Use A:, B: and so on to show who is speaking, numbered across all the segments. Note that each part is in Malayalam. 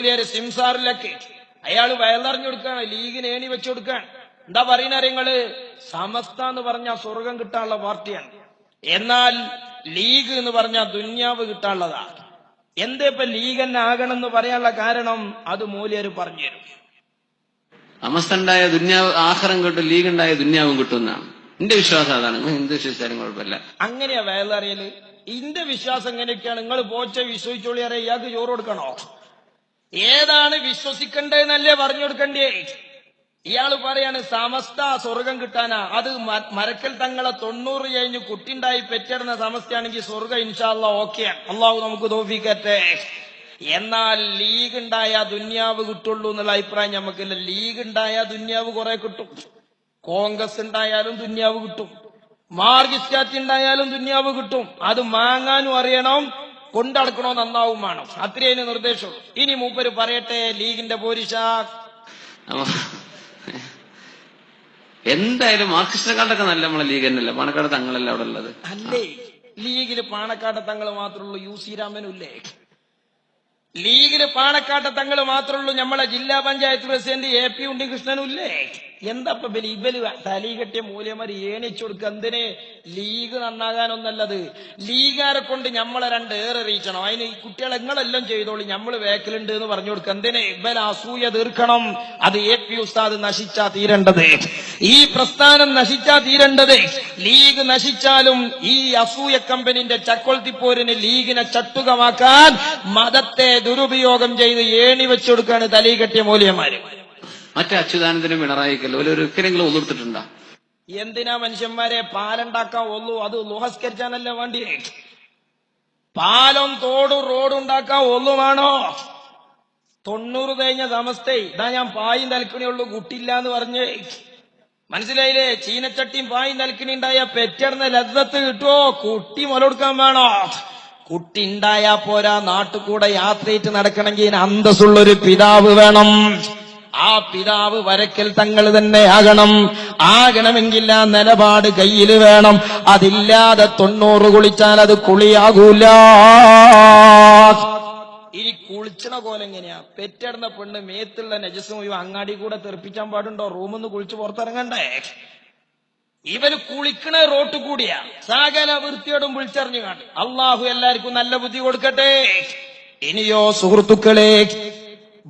A: സിംസാറിലൊക്കെ അയാൾ വയലറിഞ്ഞു കൊടുക്കാണ് ലീഗിന് ഏണി വെച്ചു കൊടുക്കാൻ. എന്താ പറയുന്ന നിങ്ങൾ സമസ്ത എന്ന് പറഞ്ഞ സ്വർഗം കിട്ടാനുള്ള പാർട്ടിയാണ് എന്നാൽ ലീഗ് എന്ന് പറഞ്ഞ ദുന്യാവ് കിട്ടാനുള്ളതാ. എന്തേ ഇപ്പൊ ലീഗ് തന്നെ ആകണം എന്ന് പറയാനുള്ള കാരണം അത് മൂല്യര് പറഞ്ഞു തരും
B: അമസ്തുണ്ടായ ദുന്യാവ് ആഹാരം കിട്ടും ലീഗ് ഉണ്ടായ ദുന്യാവും കിട്ടും എന്നാണ് എന്റെ വിശ്വാസം അതാണ്. ഹിന്ദു വിശ്വസിച്ചാലും കുഴപ്പമില്ല.
A: അങ്ങനെയാ വയലറിയൽ. ഇന്റെ വിശ്വാസം എങ്ങനെയൊക്കെയാണ്? നിങ്ങൾ പോച്ച വിശ്വസിച്ചോളി അറിയാം. ഇയാൾക്ക് ചോറ് കൊടുക്കണോ? ഏതാണ് വിശ്വസിക്കേണ്ടതെന്നല്ലേ പറഞ്ഞു കൊടുക്കണ്ടേ ഇയാൾ പറയാണ് സമസ്ത സ്വർഗം കിട്ടാനാ. അത് മരക്കൽ തങ്ങളെ തൊണ്ണൂറ് കഴിഞ്ഞ് കുട്ടിണ്ടായി പെറ്റിടുന്ന സമസ്തയാണെങ്കിൽ സ്വർഗം ഇൻഷാല്ല ഓക്കെയാണ് അള്ളാഹു നമുക്ക് തോഫിക്കട്ടെ. എന്നാൽ ലീഗ് ഉണ്ടായ ദുന്യാവ് കിട്ടുള്ളൂ എന്നുള്ള അഭിപ്രായം നമുക്കില്ല ലീഗ് ഉണ്ടായ ദുന്യാവ് കുറെ കിട്ടും. കോൺഗ്രസ് ഉണ്ടായാലും ദുന്യാവ് കിട്ടും. മാർഗിസ്റ്റാറ്റ് ഉണ്ടായാലും ദുന്യാവ് കിട്ടും. അത് മാങ്ങാനും അറിയണം. കൊണ്ടടക്കണോ നന്നാവും വേണം. അത്രയും നിർദ്ദേശമുള്ളൂ. ഇനി മൂപ്പര് പറയട്ടെ ലീഗിന്റെ പോരിശ
B: എന്തായാലും മാർക്സിസ്റ്റുകാരുടെയൊക്കെ നല്ല നമ്മളെ ലീഗ് തന്നെയല്ല? പാണക്കാട് തങ്ങളല്ല അവിടെ ഉള്ളത്?
A: അല്ലേ? ലീഗിൽ പാണക്കാട് തങ്ങൾ മാത്രമുള്ളൂ യു സി രാമനും ഇല്ലേ? ലീഗിൽ പാണക്കാട്ട തങ്ങൾ മാത്രമേ ഉള്ളൂ നമ്മളെ ജില്ലാ പഞ്ചായത്ത് പ്രസിഡന്റ് എ പി ഉണ്ണികൃഷ്ണനും ഇല്ലേ? എന്താ ബലി ഇവൽ തലി കെട്ടിയ മൂല്യമാര് ഏണിച്ചു കൊടുക്കുക എന്തിന്? ലീഗ് നന്നാകാനൊന്നല്ലത്. ലീഗാരെ കൊണ്ട് നമ്മളെ രണ്ട് ഏറെ അറിയിക്കണം അതിന് ഈ കുട്ടികൾ നിങ്ങളെല്ലാം ചെയ്തോളി. നമ്മൾ വേക്കലുണ്ട് എന്ന് പറഞ്ഞു കൊടുക്കുക എന്തിനെ? ഇവൽ അസൂയ തീർക്കണം. അത് എ പി ഉസ്താദ് നശിച്ചാ തീരേണ്ടത്. ഈ പ്രസ്ഥാനം നശിച്ചാ തീരേണ്ടത്. ലീഗ് നശിച്ചാലും ഈ അസൂയ കമ്പനിന്റെ ചക്കോൾത്തിപ്പോരിന് ലീഗിനെ ചട്ടുകമാക്കാൻ മതത്തെ ദുരുപയോഗം ചെയ്ത് ഏണി വെച്ചുകൊടുക്കാണ് തലി കെട്ടിയ മൂല്യമാര്
B: മറ്റേ അച്യുതാനന്ദനും പിണറായിക്കല്ലോ ഒരു ഒരിക്കലെങ്കിലും ഒന്നിർത്തിട്ടുണ്ടോ
A: എന്തിനാ മനുഷ്യന്മാരെ പാലുണ്ടാക്കാൻ ഒന്നു അത് ലോഹസ്കരിച്ചാനല്ല വേണ്ടി പാലം തോടും റോഡും ഉണ്ടാക്കാൻ ഒന്നുമാണോ തൊണ്ണൂറ് കഴിഞ്ഞ സമസ്തേ ഇതാ ഞാൻ പായും തലക്കണിയുള്ളൂ കുട്ടില്ല എന്ന് പറഞ്ഞ്. മനസ്സിലായില്ലേ? ചീനച്ചട്ടിയും പായി തലക്കണി ഉണ്ടായ പെറ്റിടുന്ന ലദ്ദത്ത് കിട്ടുമോ കുട്ടി മുലൊടുക്കാൻ വേണോ? കുട്ടി ഉണ്ടായാ പോരാ. നാട്ടുകൂടെ യാത്രയിട്ട് നടക്കണമെങ്കിൽ അന്തസ്സുള്ളൊരു പിതാവ് വേണം. ആ പിതാവ് വരക്കൽ തങ്ങൾ തന്നെ ആകണം. ആകണമെങ്കിൽ ആ നിലപാട് കയ്യിൽ വേണം. അതില്ലാതെ തൊണ്ണൂറ് കുളിച്ചാൽ അത് കുളിയാകൂല. ഇനി കുളിച്ചണ പോലെ എങ്ങനെയാ? പെറ്റിടുന്ന പെണ്ണ് മേത്തുള്ള നജസ് മുഴുവൻ അങ്ങാടി കൂടെ തെറിപ്പിക്കാൻ പാടുണ്ടോ? റൂമിന്ന് കുളിച്ച് പുറത്തിറങ്ങണ്ടേ? ഇവർ കുളിക്കണ റോട്ട് കൂടിയാ. സകല വൃത്തിയോടും വിളിച്ചറിഞ്ഞു കാണും. അള്ളാഹു എല്ലാവർക്കും നല്ല ബുദ്ധി കൊടുക്കട്ടെ. ഇനിയോ സുഹൃത്തുക്കളെ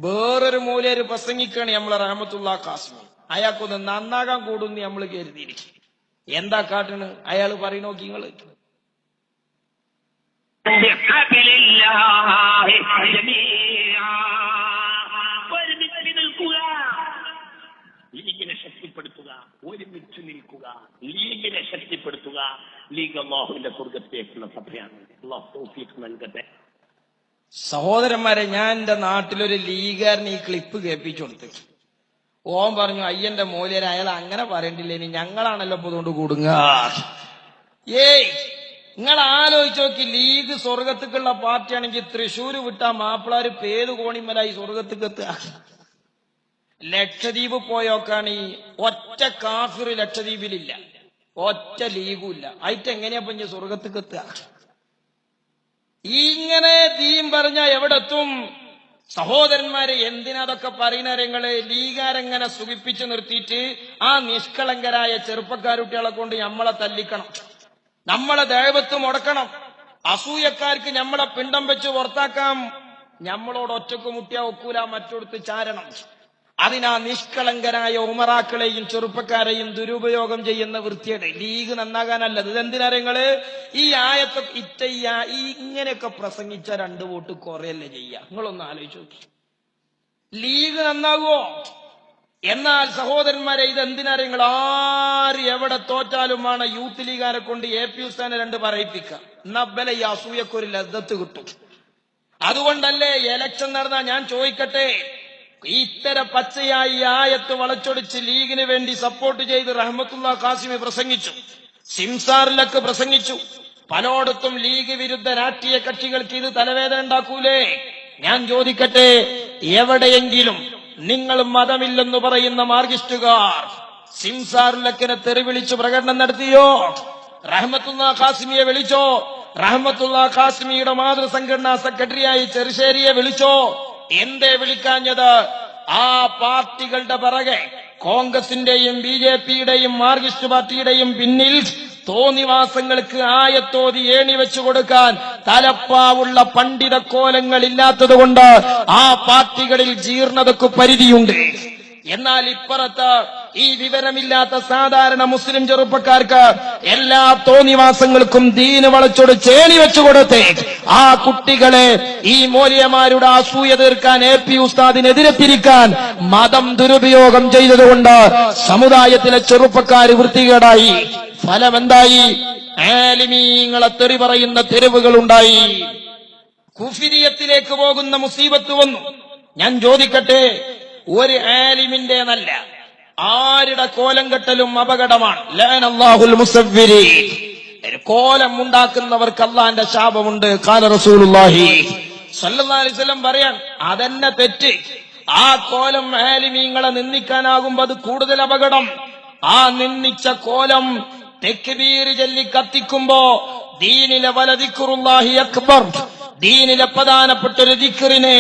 A: വേറൊരു മൂലയൊരു പ്രസംഗിക്കാണ് നമ്മളെ റഹമത്തുള്ള കാസ്മി അയാൾക്കൊന്ന് നന്നാകാൻ കൂടുന്ന് നമ്മൾ കരുതിയിരിക്കും എന്താ കാട്ടണ്? അയാൾ പറയണ നോക്കി
C: ഒരുമിച്ച് നിൽക്കുക. ലീഗിനെ ശക്തിപ്പെടുത്തുക. ഒരുമിച്ച് നിൽക്കുക. ലീഗിനെ ശക്തിപ്പെടുത്തുക. ലീഗ് അള്ളാഹുവിന്റെ സ്വർഗത്തേക്കുള്ള സഭയാണ്. അള്ളാഹു നൽകട്ടെ.
A: സഹോദരന്മാരെ ഞാൻ എന്റെ നാട്ടിലൊരു ലീഗാരന് ഈ ക്ലിപ്പ് കേൾപ്പിച്ചു കൊടുത്തു. ഓൻ പറഞ്ഞു അയ്യന്റെ മൂല്യർ അയാൾ അങ്ങനെ പറയണ്ടില്ല? ഞങ്ങളാണല്ലോ ഇപ്പൊ കൂടുങ്ങ ഏയ് നിങ്ങൾ ആലോചിച്ച് നോക്കി ലീഗ് സ്വർഗത്തേക്കുള്ള പാർട്ടിയാണെങ്കിൽ തൃശൂർ വിട്ട മാപ്പിളാര് പേര് കോണിമലായി സ്വർഗത്തേക്ക് എത്തുക ലക്ഷദ്വീപ് പോയോക്കാണ് ഈ ഒറ്റ കാഫിർ ലക്ഷദ്വീപിലില്ല. ഒറ്റ ലീഗും ഇല്ല അയറ്റ് എങ്ങനെയാ പഞ്ഞ് സ്വർഗത്തേക്ക് എത്തുക ഇങ്ങനെ തീം പറഞ്ഞ എവിടെത്തും? സഹോദരന്മാരെ എന്തിനതൊക്കെ പറയുന്ന രംഗങ്ങൾ ലീഗാരെങ്ങനെ സുഖിപ്പിച്ചു നിർത്തിയിട്ട് ആ നിഷ്കളങ്കരായ ചെറുപ്പക്കാരുട്ടികളെ കൊണ്ട് നമ്മളെ തല്ലിക്കണം. നമ്മളെ ദൈവത്ത് മുടക്കണം. അസൂയക്കാർക്ക് നമ്മളെ പിണ്ടം വെച്ച് പുറത്താക്കാം. നമ്മളോട് ഒറ്റയ്ക്ക് മുട്ടിയ ഒക്കൂല മറ്റൊടുത്ത് ചാരണം. അതിനാ നിഷ്കളങ്കരായ ഉമറാക്കളെയും ചെറുപ്പക്കാരെയും ദുരുപയോഗം ചെയ്യുന്ന വൃത്തിയുടെ ലീഗ് നന്നാകാനല്ലത് ഇതെന്തിനാരങ്ങൾ ഈ ആയത്തെ ഇറ്റയ്യ ഈ ഇങ്ങനെയൊക്കെ പ്രസംഗിച്ച രണ്ട് വോട്ട് കുറയല്ലേ ചെയ്യാ? നിങ്ങളൊന്ന് ആലോചിച്ചു ലീഗ് നന്നാകുമോ എന്നാൽ സഹോദരന്മാരെ ഇത് എന്തിനാ നിങ്ങൾ ആര് എവിടെ തോറ്റാലുമാണ് യൂത്ത് ലീഗാരെ കൊണ്ട് എ പി ഉസ്താനെ രണ്ട് പറയിപ്പിക്കുക. നബ്ബല ഈ അസൂയക്കൊരു ലദ്ദത്ത് കിട്ടും. അതുകൊണ്ടല്ലേ എലക്ഷൻ നടന്ന ഞാൻ ചോദിക്കട്ടെ? ഇത്തര പച്ചയായി ആയത്ത് വളച്ചൊടിച്ച് ലീഗിന് വേണ്ടി സപ്പോർട്ട് ചെയ്ത് റഹ്മത്തുള്ള കാസിമി പ്രസംഗിച്ചു. സിംസാറിലൊക്കെ പ്രസംഗിച്ചു. പലയിടത്തും ലീഗ് വിരുദ്ധ രാഷ്ട്രീയ കക്ഷികൾക്ക് ഇത് തലവേദന ഉണ്ടാക്കൂലേ? ഞാൻ ചോദിക്കട്ടെ എവിടെയെങ്കിലും നിങ്ങൾ മതമില്ലെന്ന് പറയുന്ന മാർഗിസ്റ്റുകാർ സിംസാറിലക്കിനെ തെറി വിളിച്ചു പ്രകടനം നടത്തിയോ? റഹ്മത്തുള്ള ഖാസിമിയെ വിളിച്ചോ? റഹ്മത്തുള്ള ഖാസിമിയുടെ മാതൃസംഘടനാ സെക്രട്ടറിയായി ചെറുശ്ശേരിയെ വിളിച്ചോ? എന്തേ വിളിക്കാഞ്ഞത്? ആ പാർട്ടികളുടെ പിറകെ കോൺഗ്രസിന്റെയും ബി ജെ പിയുടെയും മാർക്സിസ്റ്റ് പാർട്ടിയുടെയും പിന്നിൽ തോന്നിവാസങ്ങൾക്ക് ആയത്തോതി ഏണി വെച്ചു കൊടുക്കാൻ തലപ്പാവുള്ള പണ്ഡിത കോലങ്ങൾ ഇല്ലാത്തതുകൊണ്ട് ആ പാർട്ടികളിൽ ജീർണതക്ക് പരിധിയുണ്ട്. എന്നാൽ ഇപ്പുറത്ത് ഈ വിവരമില്ലാത്ത സാധാരണ മുസ്ലിം ചെറുപ്പക്കാർക്ക് എല്ലാ തോന്നിവാസങ്ങൾക്കും ദീന് വളച്ചോട് ചേണി വെച്ചു കൊടുത്തേ ആ കുട്ടികളെ ഈ മൂല്യമാരുടെ അസൂയ തീർക്കാൻ എ പി ഉസ്താദിനെതിരെ തിരിക്കാൻ മതം ദുരുപയോഗം ചെയ്തതുകൊണ്ട് സമുദായത്തിലെ ചെറുപ്പക്കാർ വൃത്തികേടായി. ഫലമെന്തായി? ആലിമീങ്ങളെ തെറി പറയുന്ന തെരുവുകൾ ഉണ്ടായി കുഫിരിയത്തിലേക്ക് പോകുന്ന മുസീബത്ത് വന്നു. ഞാൻ ചോദിക്കട്ടെ ഒരു ആലിമിന്റെ നല്ല ആരുടെ കോലം കെട്ടലും അപകടമാണ് കോലം ഉണ്ടാക്കുന്നവർക്ക് അള്ളാന്റെ ശാപമുണ്ട്. പറയാൻ അതെന്നെ തെറ്റ്. ആ കോലം ആലിമീങ്ങളെ നിന്ദിക്കാനാകുമ്പോ അത് കൂടുതൽ അപകടം. ആ നിന്ദിച്ച കോലം തെക്കുബീർ ചൊല്ലി കത്തിക്കുമ്പോ ദീനിലെ വലതിക്കുറുല്ലാഹി അക്ബർ ദീനിലെ പ്രധാനപ്പെട്ട ഒരു ദിക്കറിനെ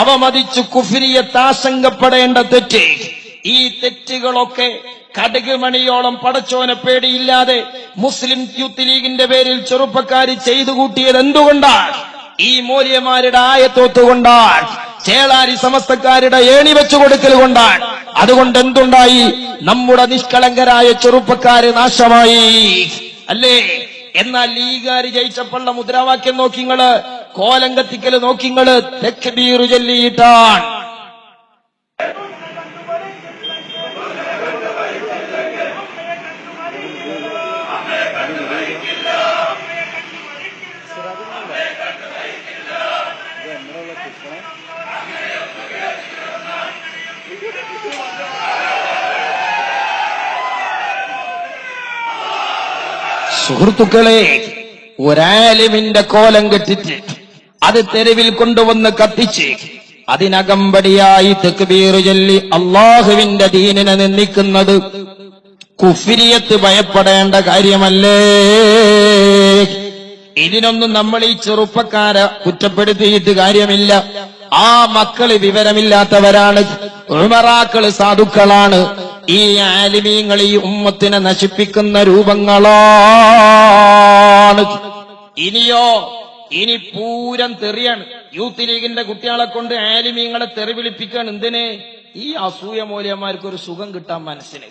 A: അവമതിച്ചു കുഫിരിയത്ത് ആശങ്കപ്പെടേണ്ട തെറ്റ്. ഈ തെറ്റുകളൊക്കെ കടുക് മണിയോളം പടച്ചോനെ പേടിയില്ലാതെ മുസ്ലിം യൂത്ത് ലീഗിന്റെ പേരിൽ ചെറുപ്പക്കാർ ചെയ്തു കൂട്ടിയത് എന്തുകൊണ്ടാണ്? ഈ മൂല്യമാരുടെ ആയത്തോത്തുകൊണ്ടാണ് ചേളാരി സമസ്തക്കാരുടെ ഏണി വെച്ചു കൊടുക്കൽ കൊണ്ടാണ്. അതുകൊണ്ട് എന്തുണ്ടായി നമ്മുടെ നിഷ്കളങ്കരായ ചെറുപ്പക്കാര് നാശമായി. അല്ലേ? എന്നാൽ ലീഗാര് ജയിച്ചപ്പോഴുള്ള മുദ്രാവാക്യം നോക്കിങ്ങൾ കോലം കത്തിക്കൽ നോക്കിങ്ങൾ തെക്കബീറു ചൊല്ലിയിട്ടാണ് സുഹൃത്തുക്കളെ ഒരാലിമിന്റെ കോലം കെട്ടിച്ച് അത് തെരുവിൽ കൊണ്ടുവന്ന് കത്തിച്ച് അതിനകമ്പടിയായി തെക്കുബീർ ചൊല്ലി അള്ളാഹുവിന്റെ ദീനിനെ നിന്ദിക്കുന്നത് കുഫിരിയത്ത് ഭയപ്പെടേണ്ട കാര്യമല്ലേ? ഇതിനൊന്നും നമ്മൾ ഈ ചെറുപ്പക്കാരെ കുറ്റപ്പെടുത്തിയിട്ട് കാര്യമില്ല. ആ മക്കൾ വിവരമില്ലാത്തവരാണ് ഉമറാക്കൾ സാധുക്കളാണ്. ഈ ആലിമീങ്ങൾ ഈ ഉമ്മത്തിനെ നശിപ്പിക്കുന്ന രൂപങ്ങളാണ്. ഇനിയോ ഇനി പൂരം തെറിയാണ്. യൂത്ത് ലീഗിന്റെ കുട്ടികളെ കൊണ്ട് ആലിമീങ്ങളെ തെറി വിളിപ്പിക്കാൻ എന്തിന്? ഈ അസൂയ മൂലയന്മാർക്ക് ഒരു സുഖം കിട്ടാൻ മനസ്സിന്.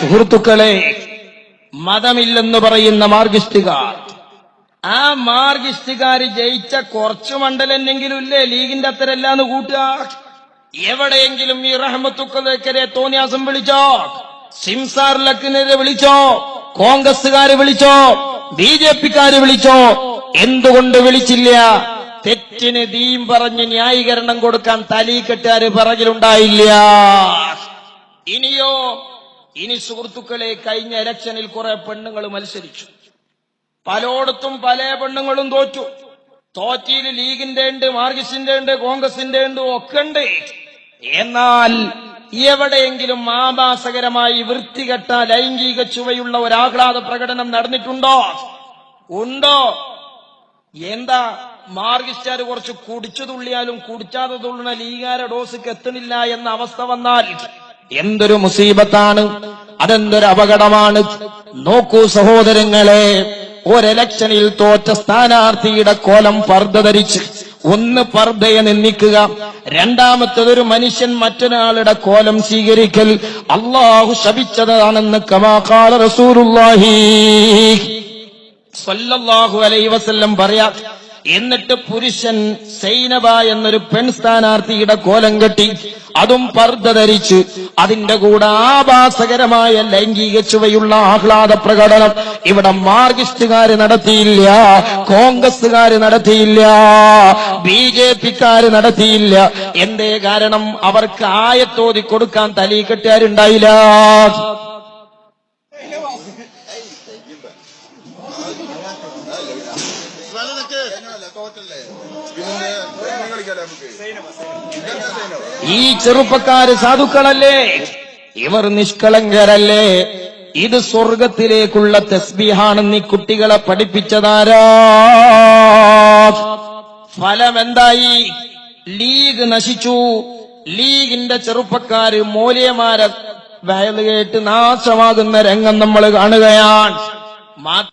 A: സുഹൃത്തുക്കളെ മതമില്ലെന്ന് പറയുന്ന മാർഗിസ്റ്റുകാർ. ആ മാർഗിസ്റ്റുകാർ ജയിച്ച കുറച്ചു മണ്ഡലെന്നെങ്കിലും ഇല്ലേ ലീഗിന്റെ അത്തരല്ലാന്ന് കൂട്ടുക? എവിടെയെങ്കിലും ഈ റഹമത്തുക്കലേക്കരെ തോന്നിയാസം വിളിച്ചോ? സിംസാർ ലക്കിനെതിരെ വിളിച്ചോ? കോൺഗ്രസുകാര് വിളിച്ചോ? ബി ജെ പിക്കാര് വിളിച്ചോ? എന്തുകൊണ്ട് വിളിച്ചില്ല? തെറ്റിന് ദീം പറഞ്ഞ് ന്യായീകരണം കൊടുക്കാൻ തലീക്കെട്ടുകാര് പിറകിലുണ്ടായില്ല. ഇനിയോ ഇനി സുഹൃത്തുക്കളെ കഴിഞ്ഞ ഇലക്ഷനിൽ കുറെ പെണ്ണുങ്ങൾ മത്സരിച്ചു. പലയിടത്തും പല പെണ്ണുങ്ങളും തോറ്റു. തോറ്റിയിൽ ലീഗിന്റെ ഉണ്ട് മാർഗസിന്റെ ഉണ്ട് കോൺഗ്രസിന്റെ ഉണ്ട് ഒക്കെ ഉണ്ട്. എന്നാൽ എവിടെയെങ്കിലും ആഭാസകരമായി വൃത്തികെട്ട ലൈംഗിക ചുവയുള്ള ഒരു ആഹ്ലാദ പ്രകടനം നടന്നിട്ടുണ്ടോ? ഉണ്ടോ? എന്താ? മാർഗിസ്റ്റാർ കുറച്ച് കുടിച്ചു തുള്ളിയാലും കുടിച്ചാതെ തുള്ളുന്ന ലീഗാര ഡോസിക്ക് എത്തണില്ല എന്ന അവസ്ഥ വന്നാൽ എന്തൊരു മുസീബത്താണ്? അതെന്തൊരു അപകടമാണ്? നോക്കൂ സഹോദരങ്ങളെ ഒരലക്ഷനിൽ തോറ്റ സ്ഥാനാർത്ഥിയുടെ കോലം പർദ്ദ ധരിച്ച് ഒന്ന് പർദ്ദയെ നിന്ദിക്കുക രണ്ടാമത്തതൊരു മനുഷ്യൻ മറ്റൊരാളുടെ കോലം സ്വീകരിക്കൽ അള്ളാഹു ശപിച്ചതാണെന്ന് കമാക്കാല റസൂറുല്ലാഹി സ്വല്ലാഹു അലൈഹി വസല്ലം പറയാ. എന്നിട്ട് പുരുഷൻ സൈനബ എന്നൊരു പെൺ സ്ഥാനാർത്ഥിയുടെ കോലം കെട്ടി അതും പർദ്ദ ധരിച്ച് അതിന്റെ കൂടെ ആഭാസകരമായ ലൈംഗിക ചുവയുള്ള ആഹ്ലാദ പ്രകടനം ഇവിടെ മാർഗിസ്റ്റുകാര് നടത്തിയില്ല കോൺഗ്രസുകാര് നടത്തിയില്ല ബി ജെ പിക്കാര് നടത്തിയില്ല. എന്തേ കാരണം? അവർക്ക് ആയത്തോതി കൊടുക്കാൻ തലി ഈ ചെറുപ്പക്കാര് സാധുക്കളല്ലേ? ഇവർ നിഷ്കളങ്കരല്ലേ? ഇത് സ്വർഗത്തിലേക്കുള്ള തസ്ബീഹാണെന്ന് ഈ കുട്ടികളെ പഠിപ്പിച്ചതാരാ? ഫലം എന്തായി ലീഗ് നശിച്ചു. ലീഗിന്റെ ചെറുപ്പക്കാര് മൂല്യമാരെ വയലുകേട്ട് നാശമാകുന്ന രംഗം നമ്മൾ കാണുകയാണ്. മാ-